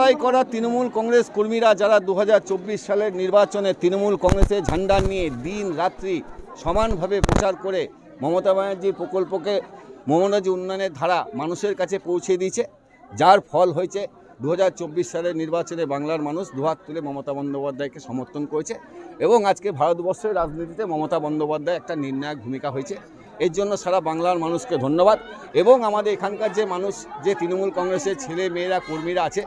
লড়াই করা তৃণমূল কংগ্রেস কর্মীরা যারা দু হাজার চব্বিশ সালের নির্বাচনে তৃণমূল কংগ্রেসের ঝান্ডা নিয়ে দিন রাত্রি সমানভাবে প্রচার করে মমতা ব্যানার্জি প্রকল্পকে মমতাজি উন্নয়নের ধারা মানুষের কাছে পৌঁছে দিয়েছে, যার ফল হয়েছে দু হাজার চব্বিশ সালের নির্বাচনে বাংলার মানুষ দুহাত তুলে মমতা বন্দ্যোপাধ্যায়কে সমর্থন করেছে এবং আজকে ভারতবর্ষের রাজনীতিতে মমতা বন্দ্যোপাধ্যায় একটা নির্ণায়ক ভূমিকা হয়েছে। এর জন্য সারা বাংলার মানুষকে ধন্যবাদ এবং আমাদের এখানকার যে মানুষ, যে তৃণমূল কংগ্রেসের ছেলে মেয়েরা কর্মীরা আছে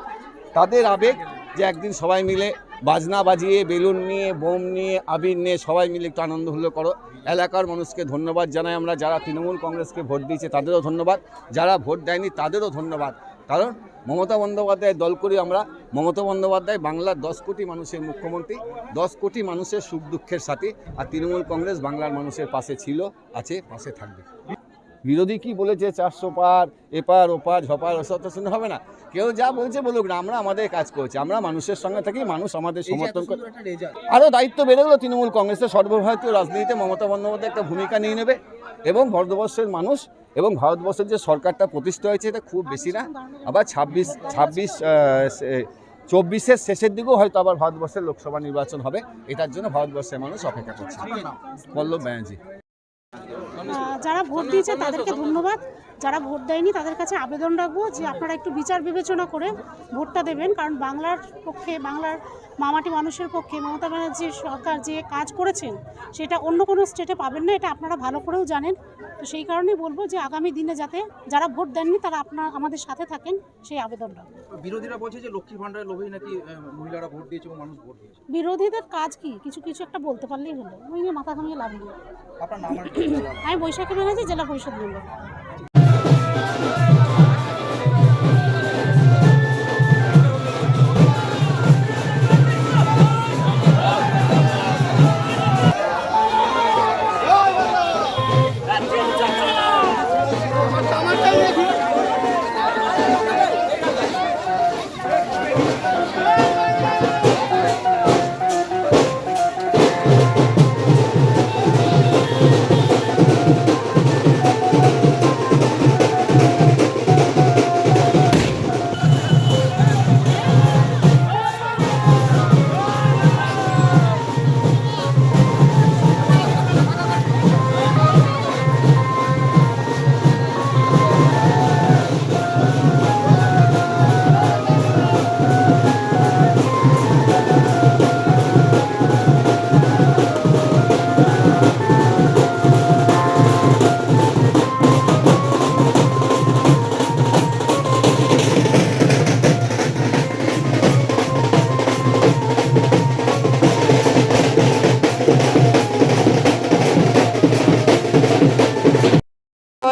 তাদের আবেগ যে একদিন সবাই মিলে বাজনা বাজিয়ে, বেলুন নিয়ে, বোম নিয়ে, আবির নিয়ে সবাই মিলে একটু আনন্দ হুল্লো করো। এলাকার মানুষকে ধন্যবাদ জানাই আমরা। যারা তৃণমূল কংগ্রেসকে ভোট দিয়েছে তাদেরও ধন্যবাদ। যারা ভোট দেয়নি তাদেরও ধন্যবাদ। কারণ মমতা বন্দ্যোপাধ্যায় দল করি আমরা মমতা বন্দ্যোপাধ্যায় বাংলার দশ কোটি মানুষের মুখ্যমন্ত্রী, দশ কোটি মানুষের সুখ দুঃখের সাথে। আর তৃণমূল কংগ্রেস বাংলার মানুষের পাশে ছিল, আছে, পাশে থাকবে। বিরোধী কি বলেছে চারশো পার এপার ওপার ঝপার ওসব তো শুনে হবে না। কেউ যা বলছে বলুক না আমরা আমাদের কাজ করছি। আমরা মানুষের সঙ্গে থাকি মানুষ আমাদের সমর্থন করে। আরও দায়িত্ব বেড়ে গেলো তৃণমূল কংগ্রেসের সর্বভারতীয় রাজনীতিতে। মমতা বন্দ্যোপাধ্যায় একটা ভূমিকা নিয়ে নেবে। এবং ভারতবর্ষের মানুষ এবং ভারতবর্ষের যে সরকারটা প্রতিষ্ঠা হয়েছে এটা খুব বেশি না। আবার ছাব্বিশ ছাব্বিশ চব্বিশের শেষের দিকেও হয়তো আবার ভারতবর্ষের লোকসভা নির্বাচন হবে। এটার জন্য ভারতবর্ষের মানুষ অপেক্ষা করছে। পল্লব ব্যানার্জি। যারা ভোট দিয়েছে তাদেরকে ধন্যবাদ। যারা ভোট দেয়নি তাদের কাছে আবেদন রাখব যে আপনারা একটু বিচার বিবেচনা করে ভোটটা দেবেন। কারণ বাংলার পক্ষে বাংলার মামাটি মানুষের পক্ষে মমতা ব্যানার্জির সরকার যে কাজ করেছেন সেটা অন্য কোনো স্টেটে পাবেন না এটা আপনারা ভালো করেও জানেন। তো সেই কারণেই বলব যে আগামী দিনে যাতে যারা ভোট দেননি তারা আপনার আমাদের সাথে থাকেন সেই আবেদন রাখব। বিরোধীরা বলছে যে লক্ষ্মী ভান্ডারের লোভেই নাকি মহিলারা ভোট দিয়েছে এবং মানুষ ভোট দিয়েছে। বিরোধীদের কাজ কি? কিছু কিছু একটা বলতে পারলেই হলো। ওই নিয়ে মাথা ঘামিয়ে লাভ নেই। আমি বৈশাখী ব্যানার্জি জেলা পরিষদ মেম্বার। Thank you.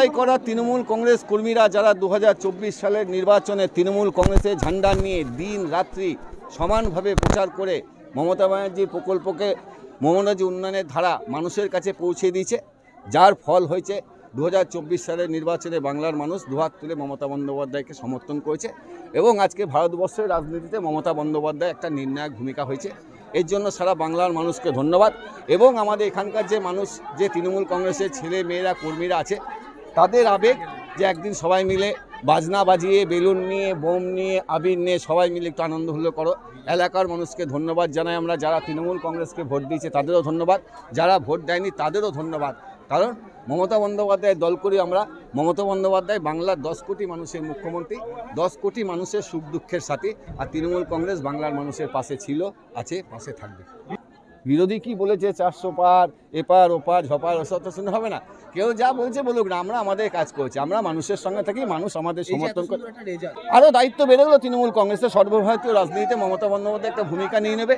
লড়াই করা তৃণমূল কংগ্রেস কর্মীরা যারা দু হাজার চব্বিশ সালের নির্বাচনে তৃণমূল কংগ্রেসের ঝান্ডা নিয়ে দিন রাত্রি সমানভাবে প্রচার করে মমতা ব্যানার্জি প্রকল্পকে মমতাজি উন্নয়নের ধারা মানুষের কাছে পৌঁছে দিয়েছে, যার ফল হয়েছে দু হাজার চব্বিশ সালের নির্বাচনে বাংলার মানুষ দুহাত তুলে মমতা বন্দ্যোপাধ্যায়কে সমর্থন করেছে এবং আজকে ভারতবর্ষের রাজনীতিতে মমতা বন্দ্যোপাধ্যায় একটা নির্ণায়ক ভূমিকা হয়েছে। এর জন্য সারা বাংলার মানুষকে ধন্যবাদ এবং আমাদের এখানকার যে মানুষ, যে তৃণমূল কংগ্রেসের ছেলে মেয়েরা কর্মীরা আছে তাদের আবেগ যে একদিন সবাই মিলে বাজনা বাজিয়ে, বেলুন নিয়ে, বোম নিয়ে, আবির নিয়ে সবাই মিলে একটু আনন্দ হুল্লো করো। এলাকার মানুষকে ধন্যবাদ জানাই আমরা, যারা তৃণমূল কংগ্রেসকে ভোট দিয়েছে তাদেরও ধন্যবাদ। যারা ভোট দেয়নি তাদেরও ধন্যবাদ। কারণ মমতা বন্দ্যোপাধ্যায় দল করি আমরা, মমতা বন্দ্যোপাধ্যায় বাংলার দশ কোটি মানুষের মুখ্যমন্ত্রী, দশ কোটি মানুষের সুখ দুঃখের সাথে, আর তৃণমূল কংগ্রেস বাংলার মানুষের পাশে ছিল, আছে, পাশে থাকবে। বিরোধী কি বলেছে চারশো পার এপার ওপার ঝপার ওসব তো শুনে হবে না। কেউ যা বলছে বলুক না আমরা আমাদের কাজ করছি। আমরা মানুষের সঙ্গে থাকি মানুষ আমাদের সমর্থন করে আরও দায়িত্ব বেড়ে গেলো তৃণমূল কংগ্রেসের সর্বভারতীয় রাজনীতিতে। মমতা বন্দ্যোপাধ্যায় একটা ভূমিকা নিয়ে নেবে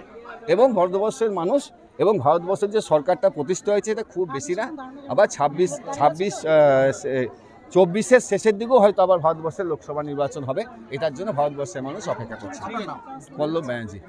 এবং ভারতবর্ষের মানুষ এবং ভারতবর্ষের যে সরকারটা প্রতিষ্ঠা হয়েছে এটা খুব বেশি না। আবার ছাব্বিশ ছাব্বিশ চব্বিশের শেষের দিকেও হয়তো আবার ভারতবর্ষের লোকসভা নির্বাচন হবে। এটার জন্য ভারতবর্ষের মানুষ অপেক্ষা করছে। পল্লব ব্যানার্জি।